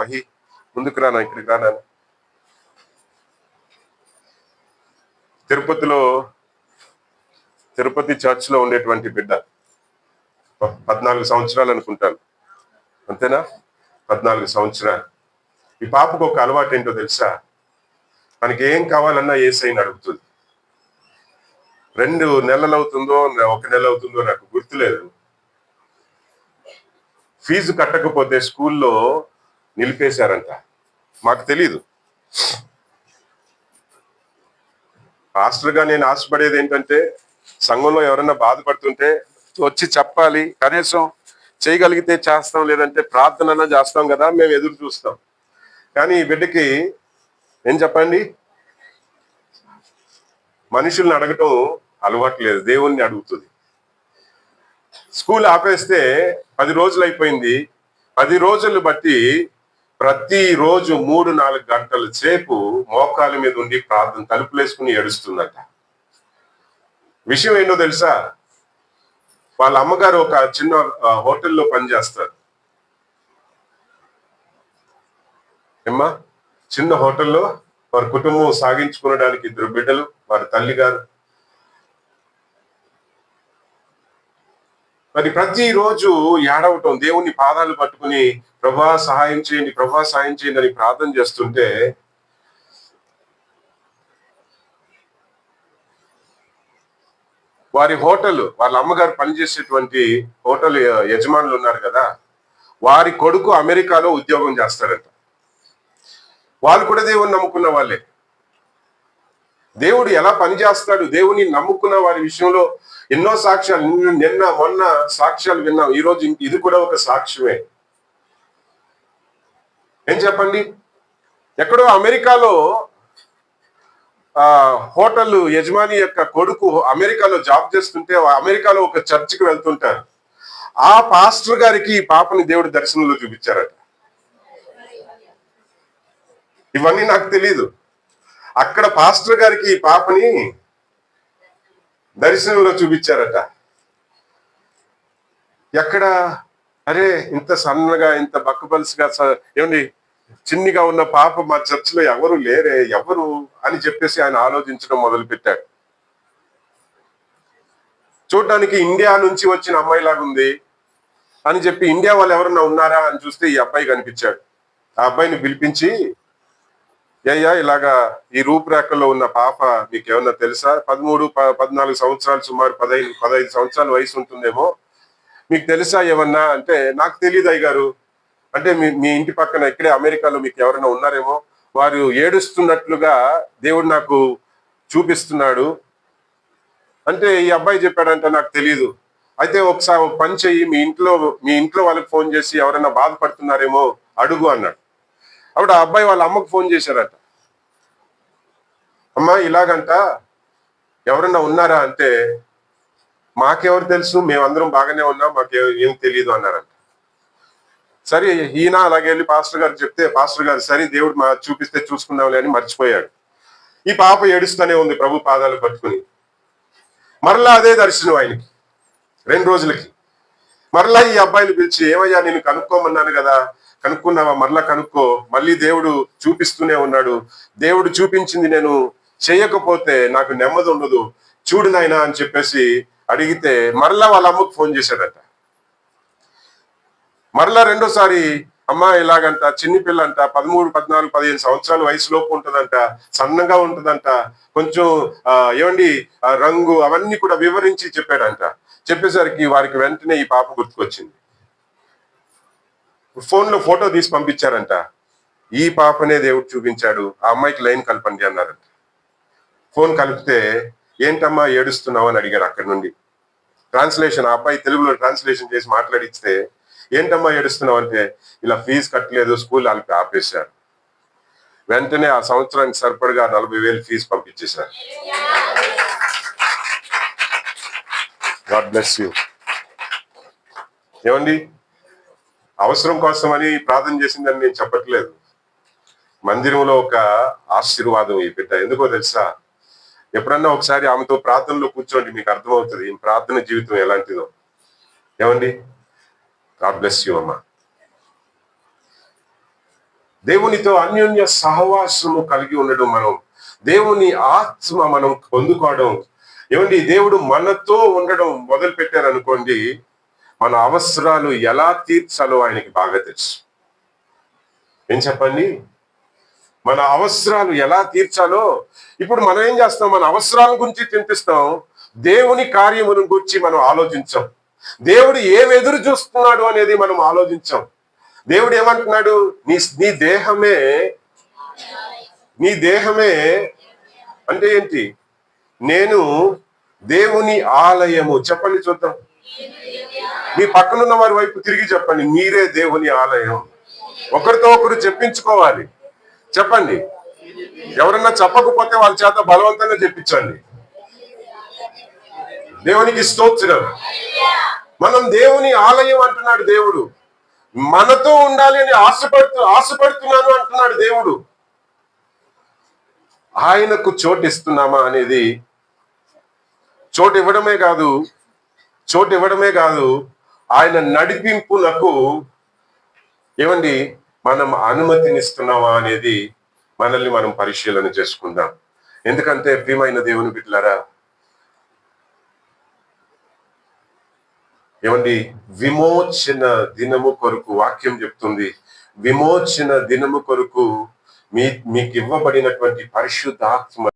మహి ముందుకు రానా ఇక్కడికి రానా తిరుపతిలో తిరుపతి చర్చ్లో ఉండేటువంటి బిడ్డ. పద్నాలుగు సంవత్సరాలు అనుకుంటాను. అంతేనా? పద్నాలుగు సంవత్సరాలు. ఈ పాపకు ఒక అలవాటు ఏంటో తెలుసా? మనకి ఏం కావాలన్నా ఏసైని అడుగుతుంది. రెండు నెలలు అవుతుందో ఒక నెల అవుతుందో నాకు గుర్తులేదు. ఫీజు కట్టకపోతే స్కూల్లో నిలిపేశారంట. మాకు తెలీదు. గా నేను ఆశపడేది ఏంటంటే సంఘంలో ఎవరైనా బాధపడుతుంటే వచ్చి చెప్పాలి. కనీసం చేయగలిగితే చేస్తాం లేదంటే ప్రార్థన చేస్తాం కదా మేము ఎదురు చూస్తాం. కానీ ఈ బిడ్డకి ఏం చెప్పండి? మనుషుల్ని అడగటం అలవాటు లేదు దేవుణ్ణి అడుగుతుంది. స్కూల్ ఆపేస్తే పది రోజులు అయిపోయింది. పది రోజులు బట్టి ప్రతి రోజు మూడు నాలుగు గంటల సేపు మోకాల మీద ఉండి ప్రార్థన తలుపులేసుకుని ఏడుస్తుందట. విషయం ఏంటో తెలుసా? వాళ్ళ అమ్మగారు ఒక చిన్న హోటల్లో పనిచేస్తారు ఏమ్మా? చిన్న హోటల్లో వారి కుటుంబం సాగించుకునడానికి ఇద్దరు బిడ్డలు వారి తల్లిగారు మరి ప్రతిరోజు ఏడవటం దేవుని పాదాలు పట్టుకుని ప్రభా సహాయం చేయండి ప్రభా సహాయం చేయండి అని ప్రార్థన చేస్తుంటే వారి హోటల్ వాళ్ళ అమ్మగారు పనిచేసేటువంటి హోటల్ యజమానులు ఉన్నారు కదా వారి కొడుకు అమెరికాలో ఉద్యోగం చేస్తారట వాళ్ళు కూడా దేవుని నమ్ముకున్న వాళ్ళే. దేవుడు ఎలా పనిచేస్తాడు దేవుని నమ్ముకున్న వారి విషయంలో ఎన్నో సాక్ష్యాలు నిన్న- మొన్న సాక్ష్యాలు విన్నాం. ఈ రోజు ఇది కూడా ఒక సాక్ష్యమే. ఏం చెప్పండి? ఎక్కడో అమెరికాలో ఆ హోటల్ యజమాని యొక్క కొడుకు అమెరికాలో జాబ్ చేస్తుంటే అమెరికాలో ఒక చర్చికి వెళ్తుంటారు. ఆ పాస్టర్ గారికి ఈ పాపని దేవుడు దర్శనంలో చూపించారట. ఇవన్నీ నాకు తెలియదు అక్కడ పాస్టర్ గారికి ఈ పాపని దర్శనంలో చూపించారట. ఎక్కడ? అరే ఇంత సన్నగా ఇంత బక్కపలుసుగా ఏమండి? చిన్నిగా ఉన్న పాప మా చర్చిలో ఎవరు లేరే ఎవరు అని చెప్పేసి ఆయన ఆలోచించడం మొదలు పెట్టాడు చూడడానికి ఇండియా నుంచి వచ్చిన అమ్మాయిలాగుంది అని చెప్పి ఇండియా వాళ్ళు ఎవరన్నా ఉన్నారా అని చూస్తే ఈ అబ్బాయి కనిపించాడు. ఆ అబ్బాయిని పిలిపించి అయ్యా ఇలాగా ఈ రూపురేఖల్లో ఉన్న పాప మీకు ఏమన్నా తెలుసా? పదమూడు ప- పద్నాలుగు సంవత్సరాలు సుమారు పదహైదు పదహైదు సంవత్సరాల వయసు ఉంటుందేమో. మీకు తెలుసా ఏమన్నా? అంటే నాకు తెలియదు అయ్యగారు. అంటే మీ మీ ఇంటి పక్కన ఇక్కడే అమెరికాలో మీకు ఎవరైనా ఉన్నారేమో? వారు ఏడుస్తున్నట్లుగా దేవుడు నాకు చూపిస్తున్నాడు. అంటే ఈ అబ్బాయి చెప్పాడంటే నాకు తెలియదు అయితే ఒకసారి ఒక పని చెయ్యి మీ ఇంట్లో మీ ఇంట్లో వాళ్ళకి ఫోన్ చేసి ఎవరైనా బాధపడుతున్నారేమో అడుగు అన్నాడు. అప్పుడు ఆ అబ్బాయి వాళ్ళ అమ్మకు ఫోన్ చేశారట. అమ్మా ఇలాగంట ఎవరన్నా ఉన్నారా అంటే మాకెవరు తెలుసు? మేమందరం బాగానే ఉన్నాం మాకు ఏం తెలియదు అన్నారంట. సరే ఈయన అలాగే వెళ్ళి పాస్టర్ గారు చెప్తే పాస్టర్ గారు సరే దేవుడు మా చూపిస్తే చూసుకుందాంలే అని మర్చిపోయాడు. ఈ పాప ఏడుస్తూనే ఉంది ప్రభు పాదాలు పట్టుకుని. మరలా అదే దర్శనం ఆయనకి రెండు రోజులకి. మరలా ఈ అబ్బాయిని పిలిచి ఏమయ్యా నేను కనుక్కోమన్నాను కదా కనుక్కున్నావా? మరలా కనుక్కో. మళ్ళీ దేవుడు చూపిస్తూనే ఉన్నాడు. దేవుడు చూపించింది నేను చేయకపోతే నాకు నెమ్మది ఉండదు. చూడు నాయనా అని చెప్పేసి అడిగితే మరలా వాళ్ళ అమ్మకు ఫోన్ చేశాడట. మరలా రెండోసారి అమ్మ ఇలాగంట చిన్ని పిల్లంట. పదమూడు పద్నాలుగు పదిహేను సంవత్సరాల వయసులోపు ఉంటుందంట. సన్నగా ఉంటుందంట. కొంచెం ఆ, ఏమండి? రంగు అవన్నీ కూడా వివరించి చెప్పాడంట. చెప్పేసరికి వారికి వెంటనే ఈ పాప గుర్తుకొచ్చింది. ఫోన్లో ఫోటో తీసి పంపించారంట. ఈ పాపనే దేవుడు చూపించాడు. ఆ అమ్మాయికి లైన్ కలపండి అన్నారంట. ఫోన్ కలిపితే ఏంటమ్మా ఏడుస్తున్నావు అని అడిగారు అక్కడి నుండి. ట్రాన్స్లేషన్ ఆ అబ్బాయి తెలుగులో ట్రాన్స్లేషన్ చేసి మాట్లాడిస్తే ఏంటమ్మా ఏడుస్తున్నావు అంటే ఇలా ఫీజు కట్టలేదు స్కూల్ వాళ్ళకి ఆపేశారు. వెంటనే ఆ సంవత్సరానికి సరిపడగా నలభై వేలు ఫీజు పంపించేశారు. God bless you. ఏమండి? అవసరం కోసమని ప్రార్థన చేసిందని నేను చెప్పట్లేదు. మందిరంలో ఒక ఆశీర్వాదం ఈ బిడ్డ. ఎందుకో తెలుసా? ఎప్పుడన్నా ఒకసారి ఆమెతో ప్రార్థనలో కూర్చోండి మీకు అర్థమవుతుంది ఈ ప్రార్థన జీవితం ఎలాంటిదో. ఏమండి? గాడ్ బ్లెస్ యూ అమ్మా. దేవునితో అన్యోన్య సహవాసము కలిగి ఉండడం మనం దేవుని ఆత్మ మనం పొందుకోవడం. ఏమండి? దేవుడు మనతో ఉండడం మొదలు పెట్టారనుకోండి మన అవసరాలు ఎలా తీర్చాలో ఆయనకి బాగా తెలుసు. ఏం చెప్పండి? మన అవసరాలు ఎలా తీర్చాలో ఇప్పుడు మనం ఏం చేస్తాం? మన అవసరాల గురించి చింతిస్తాం. దేవుని కార్యమును గురించి మనం ఆలోచించాం. దేవుడు ఏం ఎదురు చూస్తున్నాడు అనేది మనం ఆలోచించాం. దేవుడు ఏమంటున్నాడు? నీ నీ దేహమే నీ దేహమే అంటే ఏంటి? నేను దేవుని ఆలయము. చెప్పండి చూద్దాం. మీ పక్కనున్న వారి వైపు తిరిగి చెప్పండి. మీరే దేవుని ఆలయం. ఒకరితో ఒకరు చెప్పించుకోవాలి. చెప్పండి. ఎవరన్నా చెప్పకపోతే వాళ్ళ చేత బలవంతంగా చెప్పించండి. దేవునికి స్తోత్రం. మనం దేవుని ఆలయం అంటున్నాడు దేవుడు. మనతో ఉండాలి అని ఆశపడుతూ ఆశపడుతున్నాను అంటున్నాడు దేవుడు. ఆయనకు చోటు ఇస్తున్నామా అనేది చోటు ఇవ్వడమే కాదు చోటు ఇవ్వడమే కాదు ఆయన నడిపింపునకు ఏమండి మనం అనుమతినిస్తున్నామా అనేది మనల్ని మనం పరిశీలన చేసుకుందాం. ఎందుకంటే ప్రియమైన దేవుని బిడ్డలారా ఏమండి విమోచన దినము కొరకు వాక్యం చెప్తుంది. విమోచన దినము కొరకు మీ మీకు ఇవ్వబడినటువంటి పరిశుద్ధాత్మ